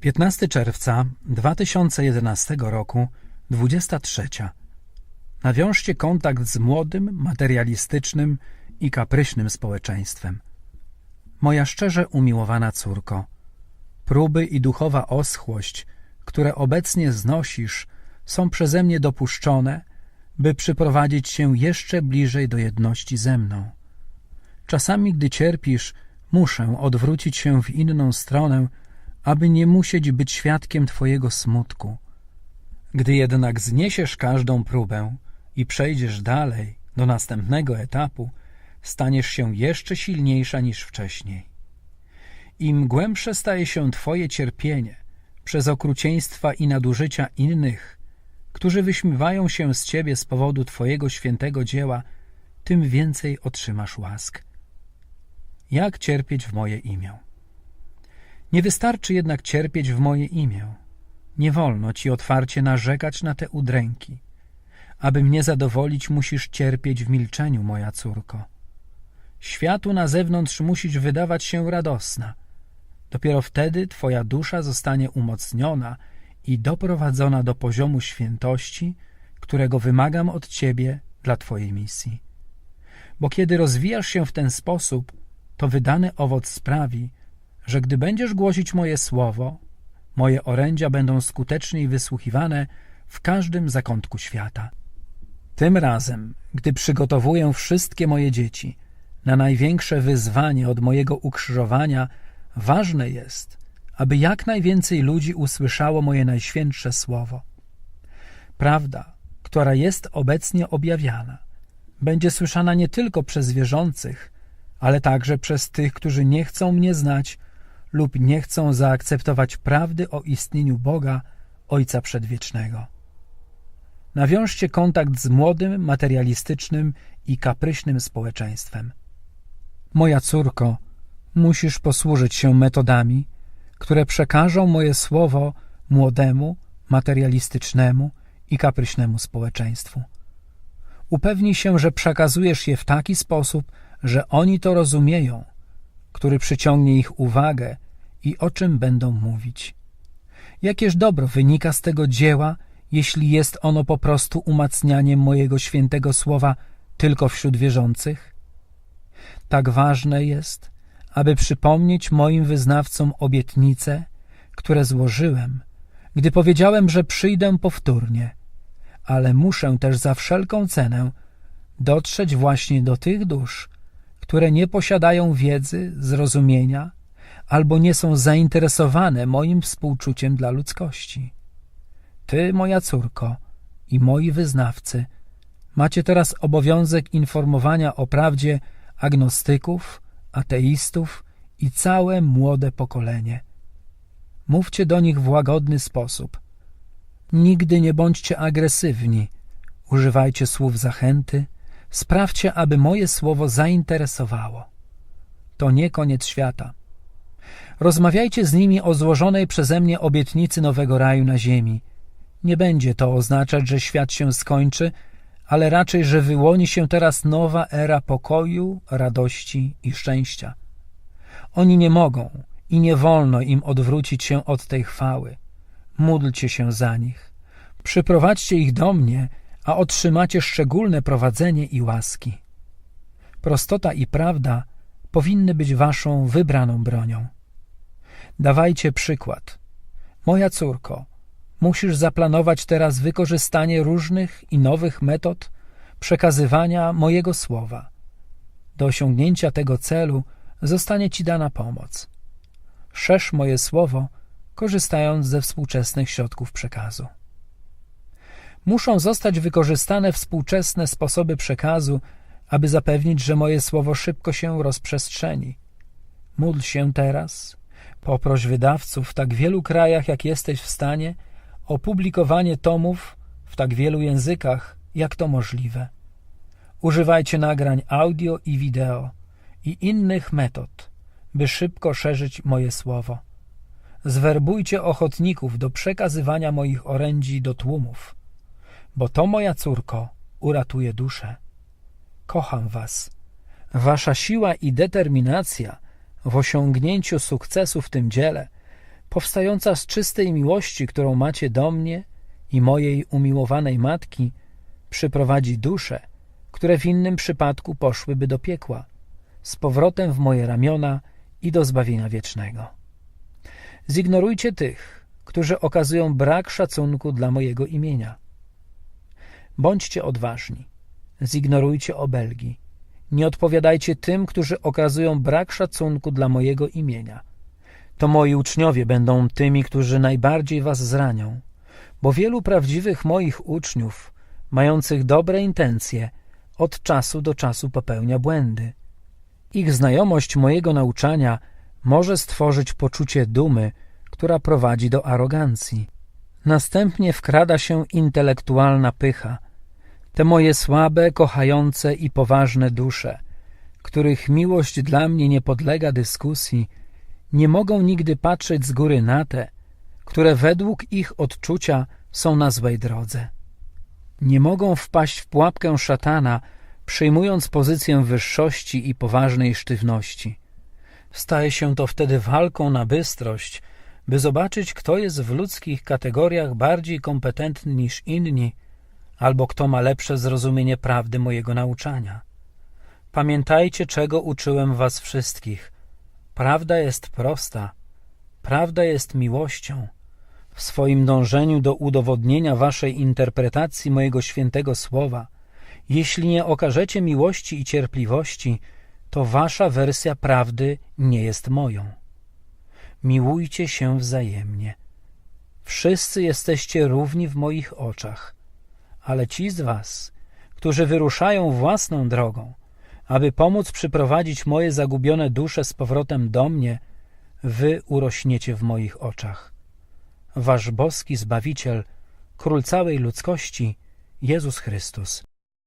15 czerwca 2011 roku, 23. Nawiążcie kontakt z młodym, materialistycznym i kapryśnym społeczeństwem. Moja szczerze umiłowana córko, próby i duchowa oschłość, które obecnie znosisz, są przeze mnie dopuszczone, by przyprowadzić się jeszcze bliżej do jedności ze mną. Czasami, gdy cierpisz, muszę odwrócić się w inną stronę, aby nie musieć być świadkiem Twojego smutku. Gdy jednak zniesiesz każdą próbę i przejdziesz dalej, do następnego etapu, staniesz się jeszcze silniejsza niż wcześniej. Im głębsze staje się Twoje cierpienie przez okrucieństwa i nadużycia innych, którzy wyśmiewają się z Ciebie z powodu Twojego świętego dzieła, tym więcej otrzymasz łask. Jak cierpieć w moje imię? Nie wystarczy jednak cierpieć w moje imię. Nie wolno ci otwarcie narzekać na te udręki. Aby mnie zadowolić, musisz cierpieć w milczeniu, moja córko. Światu na zewnątrz musisz wydawać się radosna. Dopiero wtedy twoja dusza zostanie umocniona i doprowadzona do poziomu świętości, którego wymagam od ciebie dla twojej misji. Bo kiedy rozwijasz się w ten sposób, to wydany owoc sprawi, że gdy będziesz głosić moje słowo, moje orędzia będą skuteczniej wysłuchiwane w każdym zakątku świata. Tym razem, gdy przygotowuję wszystkie moje dzieci na największe wyzwanie od mojego ukrzyżowania, ważne jest, aby jak najwięcej ludzi usłyszało moje najświętsze słowo. Prawda, która jest obecnie objawiana, będzie słyszana nie tylko przez wierzących, ale także przez tych, którzy nie chcą mnie znać lub nie chcą zaakceptować prawdy o istnieniu Boga, Ojca Przedwiecznego. Nawiążcie kontakt z młodym, materialistycznym i kapryśnym społeczeństwem. Moja córko, musisz posłużyć się metodami, które przekażą moje słowo młodemu, materialistycznemu i kapryśnemu społeczeństwu. Upewnij się, że przekazujesz je w taki sposób, że oni to rozumieją, który przyciągnie ich uwagę i o czym będą mówić. Jakież dobro wynika z tego dzieła, jeśli jest ono po prostu umacnianiem mojego świętego słowa tylko wśród wierzących? Tak ważne jest, aby przypomnieć moim wyznawcom obietnice, które złożyłem, gdy powiedziałem, że przyjdę powtórnie, ale muszę też za wszelką cenę dotrzeć właśnie do tych dusz, które nie posiadają wiedzy, zrozumienia albo nie są zainteresowane moim współczuciem dla ludzkości. Ty, moja córko, i moi wyznawcy, macie teraz obowiązek informowania o prawdzie agnostyków, ateistów i całe młode pokolenie. Mówcie do nich w łagodny sposób. Nigdy nie bądźcie agresywni, używajcie słów zachęty, Sprawdźcie, aby moje słowo zainteresowało. To nie koniec świata. Rozmawiajcie z nimi o złożonej przeze mnie obietnicy nowego raju na ziemi. Nie będzie to oznaczać, że świat się skończy, ale raczej, że wyłoni się teraz nowa era pokoju, radości i szczęścia. Oni nie mogą i nie wolno im odwrócić się od tej chwały. Módlcie się za nich. Przyprowadźcie ich do mnie a otrzymacie szczególne prowadzenie i łaski. Prostota i prawda powinny być waszą wybraną bronią. Dawajcie przykład. Moja córko, musisz zaplanować teraz wykorzystanie różnych i nowych metod przekazywania mojego słowa. Do osiągnięcia tego celu zostanie ci dana pomoc. Szerz moje słowo, korzystając ze współczesnych środków przekazu muszą zostać wykorzystane współczesne sposoby przekazu, aby zapewnić, że moje słowo szybko się rozprzestrzeni. Módl się teraz, poproś wydawców w tak wielu krajach, jak jesteś w stanie, o publikowanie tomów w tak wielu językach, jak to możliwe. Używajcie nagrań audio i wideo i innych metod, by szybko szerzyć moje słowo. Zwerbujcie ochotników do przekazywania moich orędzi do tłumów bo to, moja córko, uratuje duszę. Kocham was. Wasza siła i determinacja w osiągnięciu sukcesu w tym dziele powstająca z czystej miłości, którą macie do mnie i mojej umiłowanej matki, przyprowadzi dusze, które w innym przypadku poszłyby do piekła, z powrotem w moje ramiona i do zbawienia wiecznego. Zignorujcie tych, którzy okazują brak szacunku dla mojego imienia. Bądźcie odważni, zignorujcie obelgi, nie odpowiadajcie tym, którzy okazują brak szacunku dla mojego imienia. To moi uczniowie będą tymi, którzy najbardziej was zranią, bo wielu prawdziwych moich uczniów, mających dobre intencje, od czasu do czasu popełnia błędy. Ich znajomość mojego nauczania może stworzyć poczucie dumy, która prowadzi do arogancji. Następnie wkrada się intelektualna pycha. Te moje słabe, kochające i poważne dusze, których miłość dla mnie nie podlega dyskusji, nie mogą nigdy patrzeć z góry na te, które według ich odczucia są na złej drodze. Nie mogą wpaść w pułapkę szatana, przyjmując pozycję wyższości i poważnej sztywności. Staje się to wtedy walką na bystrość, by zobaczyć, kto jest w ludzkich kategoriach bardziej kompetentny niż inni, albo kto ma lepsze zrozumienie prawdy mojego nauczania. Pamiętajcie, czego uczyłem was wszystkich. Prawda jest prosta, prawda jest miłością. W swoim dążeniu do udowodnienia waszej interpretacji mojego świętego słowa, jeśli nie okażecie miłości i cierpliwości, to wasza wersja prawdy nie jest moją. Miłujcie się wzajemnie. Wszyscy jesteście równi w moich oczach, ale ci z was, którzy wyruszają własną drogą, aby pomóc przyprowadzić moje zagubione dusze z powrotem do mnie, wy urośniecie w moich oczach. Wasz boski Zbawiciel, Król całej ludzkości, Jezus Chrystus.